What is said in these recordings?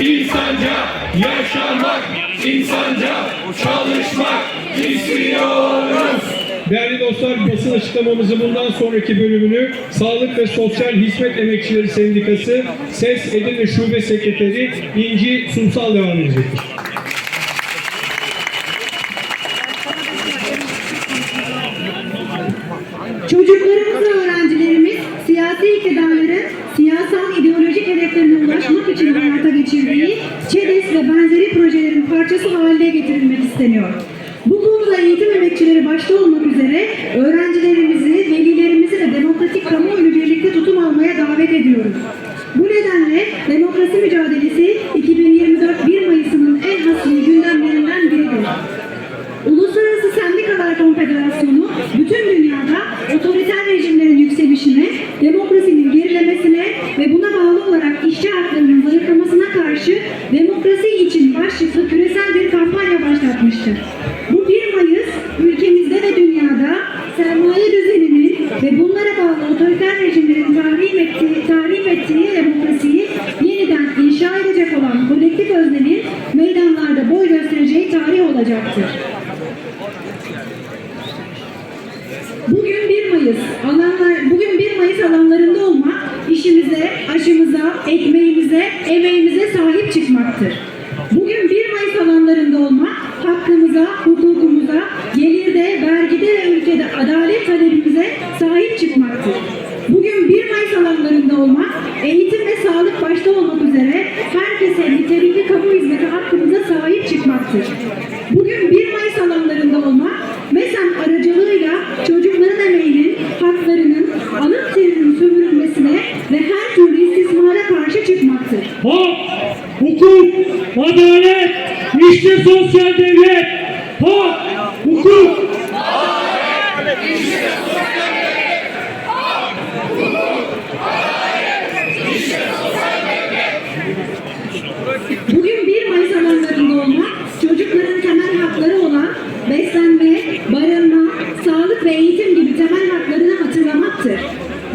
insanca yaşamak, insanca çalışmak istiyoruz. Değerli dostlar basın açıklamamızı bundan sonraki bölümünü Sağlık ve Sosyal Hizmet Emekçileri Sendikası SES Edirne Şube Sekreteri İnci Sumsal devam edecektir. Çocuklarımız ideolojik hedeflerine ulaşmak için hayata geçirdiği ÇEDES ve benzeri projelerin parçası haline getirilmek isteniyor. Bu konuda eğitim emekçileri başta olmak üzere öğrencilerimizi, velilerimizi işçi haklarının zayıflamasına karşı demokrasi için başlıklı küresel bir kampanya başlatmıştır. Bu 1 Mayıs ülkemizde ve dünyada sermaye düzeninin ve bunlara bağlı otoriter rejimlerin tahrim ettiği, tahrip ettiği demokrasiyi yeniden inşa edecek olan kolektif öznenin meydanlarda boy göstereceği tarih olacaktır. Bugün 1 Mayıs alanlar bugün 1 Mayıs alanlarında olmak hukukumuza, gelirde, vergide ve ülkede adalet talebimize sahip çıkmaktır. Bugün 1 Mayıs alanlarında olmak, eğitim ve sağlık başta olmak üzere herkese nitelikli kamu hizmeti hakkımıza sahip çıkmaktır. Bugün 1 Mayıs alanlarında olmak, MESEM aracılığıyla çocukların emeğinin, haklarının, alın terinin sömürülmesine ve her türlü istismara karşı çıkmaktır. Hak, hukuk, adalet, işte sosyal devlet. Hak, hukuk, Bugün 1 Mayıs alanlarında olmak, çocukların temel hakları olan beslenme, barınma, sağlık ve eğitim gibi temel haklarını hatırlamaktır.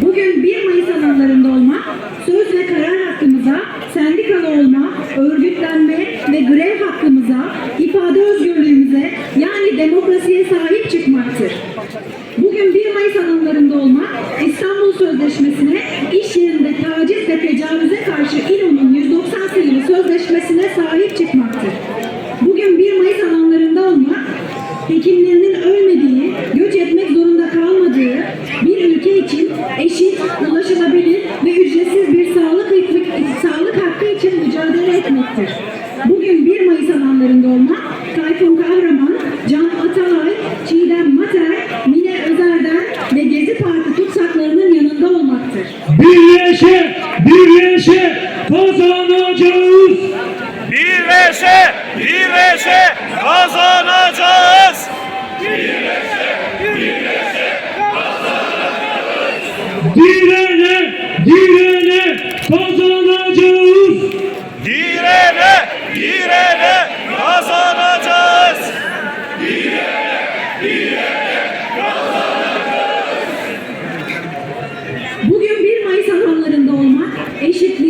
Bugün 1 Mayıs alanlarında olmak, söz ve karar hakkımıza, sendikalı olma, örgütlenme ve grev hakkımıza, ifade özgürlüğümüze yani demokrasiye sahip çıkmaktır. Bugün 1 Mayıs alanlarında olmak, İstanbul Sözleşmesi'ne, iş yerinde taciz ve tecavüze karşı İLO'nun 190 sayılı sözleşmesine sahip çıkmaktır. Bugün 1 Mayıs alanlarında olmak, hekimlerinin ölmediği, göç etmek zorunda kalmadığı bir ülke için eşit, ulaşılabilir ve ücretsiz bir sağlık, sağlık hakkı için mücadele etmektir. Bugün 1 Mayıs alanlarında olmak, Tayfun Kahraman, Can Atalay, Çiğdem Mater, Mine Özer'den ve Gezi Parkı tutsaklarının yanında olmaktır. birleşe, birleşe kazanacağız. Birleşe, birleşe kazanacağız. Direne, direne kazanacağız. Direne, direne kazanacağız. Bugün 1 Mayıs alanlarında olmak, özgürlüğe,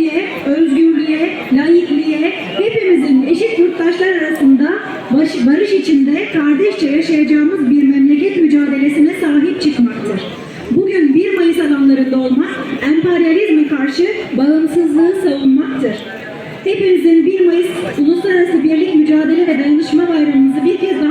laikliğe, hepimizin eşit yurttaşlar arasında baş- barış içinde kardeşçe yaşayacağımız bir memleket mücadelesine sahip çıkmaktır. Bugün 1 Mayıs alanlarında olmak, emperyalizme karşı bağımsızlığı savunmaktır. Hepimizin 1 Mayıs Uluslararası Birlik Mücadele ve Dayanışma Bayramımızı bir kez daha